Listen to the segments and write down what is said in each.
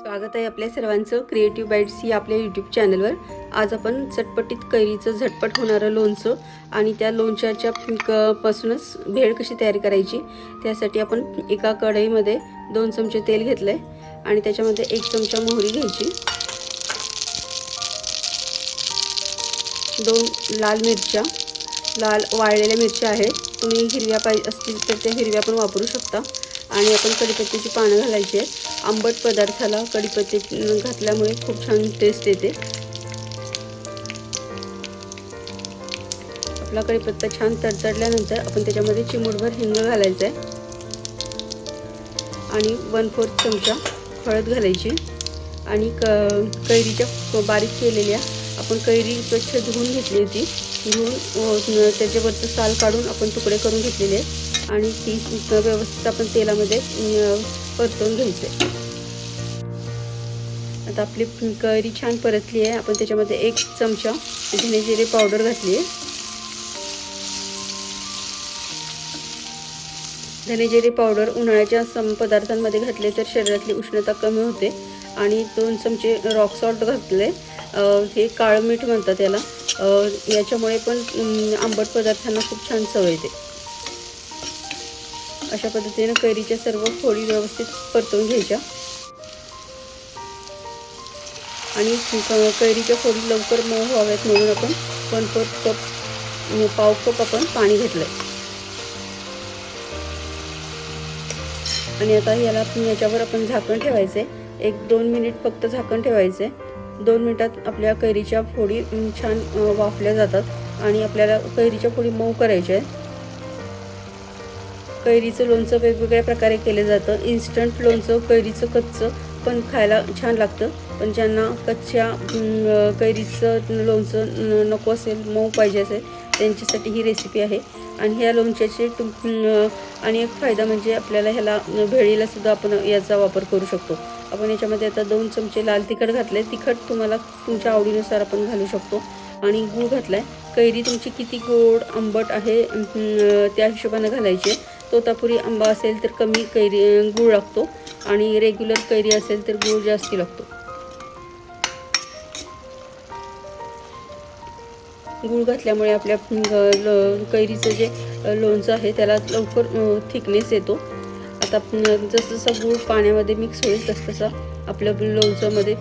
स्वागत आहे आपल्या सर्वांचं क्रिएटिव्ह बाईट्स ही आपल्या यूट्यूब चॅनलवर आज आपण चटपटीत कैरीचं झटपट होणारं लोणचं आणि त्या लोणच्याच्या क- पासूनच भेळ कशी तयार करायची त्यासाठी आपण एका कढईमध्ये दोन चमचे तेल घेतलं आहे आणि त्याच्यामध्ये एक चमचा मोहरी घ्यायची. दोन लाल मिरच्या लाल वाळलेल्या मिरच्या आहेत. तुम्ही हिरव्या पाहिजे असतील तर त्या हिरव्या पण वापरू शकता. आणि आपण कढीपत्त्याची पानं घालायची आहेत. आंबट पदार्थाला कढीपत्ते घातल्यामुळे खूप छान टेस्ट येते. आपला कढीपत्ता छान तडतडल्यानंतर आपण त्याच्यामध्ये चिमूटभर हिंग घालायचं आहे आणि वन फोर्थ चमचा हळद घालायची. आणि क कैरीच्या बारीक केलेल्या आपण कैरी स्वच्छ धुवून घेतली होती. धुवून त्याच्यावरचं साल काढून आपण तुकडे करून घेतलेले आणि ती व्यवस्थित आपण तेलामध्ये परतून घ्यायचं. घ्यायचे आता आपली करी छान परतली आहे. आपण त्याच्यामध्ये एक चमचा धने जिरे पावडर घातली आहे. धने जिरे पावडर उन्हाळ्याच्या सम पदार्थांमध्ये घातले तर शरीरातली उष्णता कमी होते आणि दोन चमचे रॉक सॉल्ट घातले. हे काळं मीठ म्हणतात त्याला याच्यामुळे पण आंबट पदार्थांना खूप छान चव येते. अशा पद्धतीनं कैरीच्या सर्व फोडी व्यवस्थित परतवून घ्यायच्या. आणि कैरीच्या फोडी लवकर मऊ व्हाव्यात म्हणून आपण वन फोर्थ कप पाव कप आपण पाणी घेतलं आहे आणि आता याला याच्यावर आपण झाकण ठेवायचे एक दोन मिनिट फक्त झाकण ठेवायचे दोन मिनिटात आपल्या कैरीच्या फोडी छान वाफल्या जातात. आणि आपल्याला कैरीच्या फोडी मऊ करायच्या आहेत. कैरीचं लोणचं वेगवेगळ्या प्रकारे केलं जातं. इन्स्टंट लोणचं कैरीचं कच्चं पण खायला छान लागतं. पण ज्यांना कच्च्या कैरीचं लोणचं नको असेल मऊ पाहिजे असेल त्यांच्यासाठी ही रेसिपी आहे. आणि ह्या लोणच्याचे तुम आणि एक फायदा म्हणजे आपल्याला ह्याला भेळीला सुद्धा आपण याचा वापर करू शकतो. आपण याच्यामध्ये आता दोन चमचे लाल तिखट घातले तिखट तुम्हाला तुमच्या आवडीनुसार आपण घालू शकतो. आणि गूळ आहे कैरी तुमची किती गोड आंबट आहे त्या हिशोबाने घालायची तोतापुरी आंबा असेल तर कमी कैरी गूळ लागतो. आणि रेग्युलर कैरी असेल तर गूळ जास्ती लागतो. गूळ घातल्यामुळे आपल्या कैरीचं जे लोणचं आहे त्याला लवकर थिकनेस येतो. आता अं, जसं जसं गूळ पाण्यामध्ये मिक्स होईल तसं तसं आपल्या लोणच्यामध्ये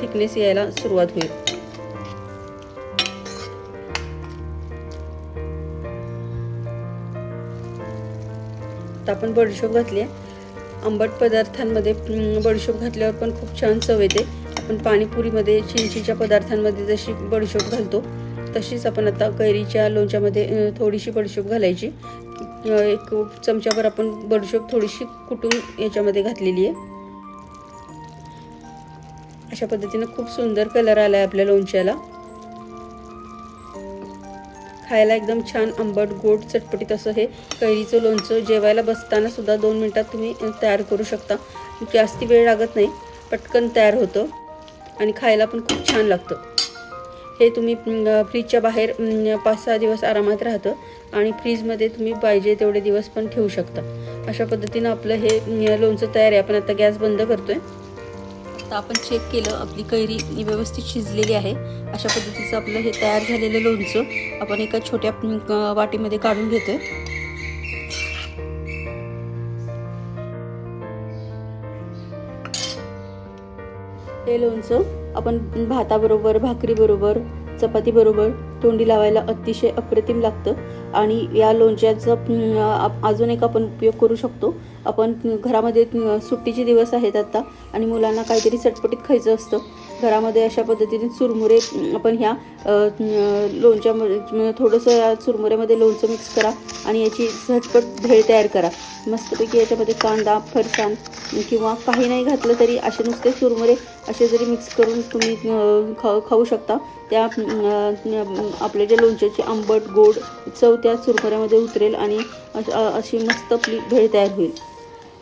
थिकनेस यायला सुरुवात होईल. आत्ता आपण बडीशोप घातली आहे. आंबट पदार्थांमध्ये बडीशोप घातल्यावर पण खूप छान चव येते. आपण पाणीपुरीमध्ये चिंचीच्या पदार्थांमध्ये जशी बडीशोप घालतो तशीच आपण आता कैरीच्या लोणच्यामध्ये थोडीशी बडीशोप घालायची. एक चमच्यावर आपण बडीशोप थोडीशी कुटून याच्यामध्ये घातलेली आहे. अशा पद्धतीनं खूप सुंदर कलर आला आहे आपल्या लोणच्याला. खायला एकदम छान आंबट गोड चटपटीत असं हे कैरीचं लोणचं जेवायला बसताना सुद्धा दोन मिनटात तुम्ही तयार करू शकता. जास्ती वेळ लागत नाही पटकन तयार होतं आणि खायला पण खूप छान लागतं. हे तुम्ही फ्रीजच्या बाहेर पाच सहा दिवस आरामात राहतं आणि फ्रीजमध्ये तुम्ही पाहिजे तेवढे दिवस पण ठेवू शकता. अशा पद्धतीनं आपलं हे लोणचं तयार आहे. आपण आता गॅस बंद करतो आहे आता आपण चेक केलं आपली कैरी व्यवस्थित शिजलेली आहे. अशा पद्धतीचं आपलं हे तयार झालेलं लोणचं आपण एका छोट्या वाटीमध्ये काढून घेतोय. हे लोणचं आपण भाताबरोबर भाकरीबरोबर चपातीबरोबर तोंडी लावायला अतिशय अप्रतिम लागतं. आणि या लोणच्याचा अजून एक आपण उपयोग करू शकतो. आपण घरामध्ये सुट्टीचे दिवस आहेत आता आणि मुलांना काहीतरी चटपटीत खायचं असतं. घरामध्ये अशा पद्धतीने चुरमुरे आपण ह्या लोणच्यामध्ये थोडंसं या चुरमुऱ्यामध्ये लोणचं मिक्स करा आणि याची झटपट भेळ तयार करा. मस्तपैकी याच्यामध्ये कांदा फरसाण किंवा काही नाही घातलं तरी असे नुसते चुरमुरे असे जरी मिक्स करून तुम्ही खा खाऊ शकता त्या आपले जे लोणच्याची आंबट गोड चव त्या चुरमुऱ्यामध्ये उतरेल आणि अशी मस्त आपली भेळ तयार होईल.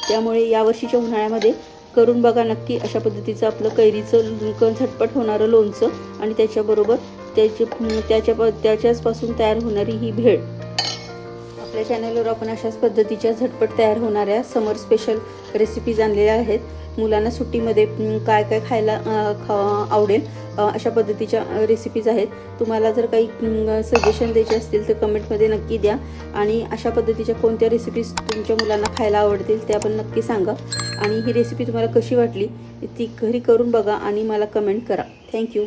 त्यामुळे यावर्षीच्या उन्हाळ्यामध्ये करून बघा नक्की अशा पद्धतीचं आपलं कैरीचं कण झटपट होणारं लोणचं आणि त्याच्याबरोबर त्याचे त्याच्या त्याच्याचपासून तयार होणारी ही भेळ. आपल्या चॅनलवर आपण अशाच पद्धतीच्या झटपट तयार होणाऱ्या समर स्पेशल रेसिपीज आणलेल्या आहेत. मुलांना सुट्टीमध्ये काय काय खायला खा आवडेल अशा पद्धतीच्या रेसिपीज आहेत. तुम्हाला जर काही सजेशन द्यायचे असतील तर कमेंटमध्ये नक्की द्या. आणि अशा पद्धतीच्या कोणत्या रेसिपीज तुमच्या मुलांना खायला आवडतील ते आपण नक्की सांगा. आणि ही रेसिपी तुम्हाला कशी वाटली ती घरी करून बघा आणि मला कमेंट करा. थँक्यू